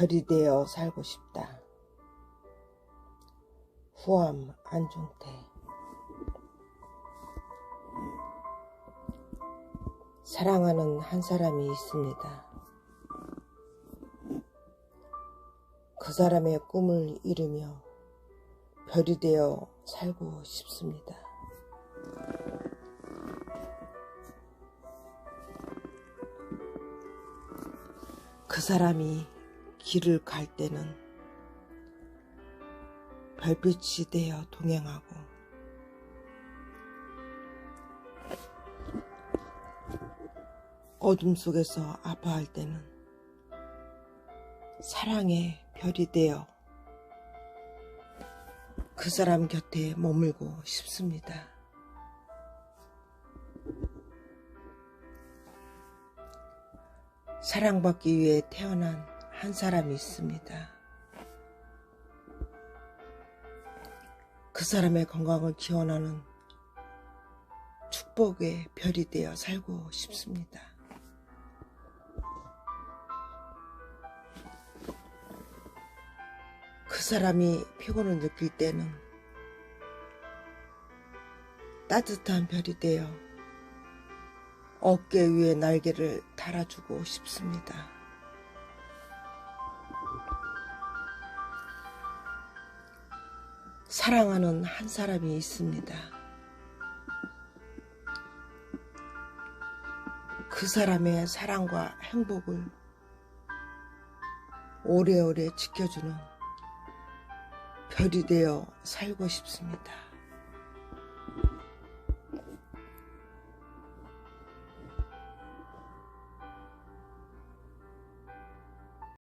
별이 되어 살고 싶다. 후암 안중태 사랑하는 한 사람이 있습니다. 그 사람의 꿈을 이루며 별이 되어 살고 싶습니다. 그 사람이 길을 갈 때는 별빛이 되어 동행하고 어둠 속에서 아파할 때는 사랑의 별이 되어 그 사람 곁에 머물고 싶습니다. 사랑받기 위해 태어난 한 사람이 있습니다. 그 사람의 건강을 기원하는 축복의 별이 되어 살고 싶습니다. 그 사람이 피곤을 느낄 때는 따뜻한 별이 되어 어깨 위에 날개를 달아주고 싶습니다. 사랑하는 한 사람이 있습니다. 그 사람의 사랑과 행복을 오래오래 지켜주는 별이 되어 살고 싶습니다.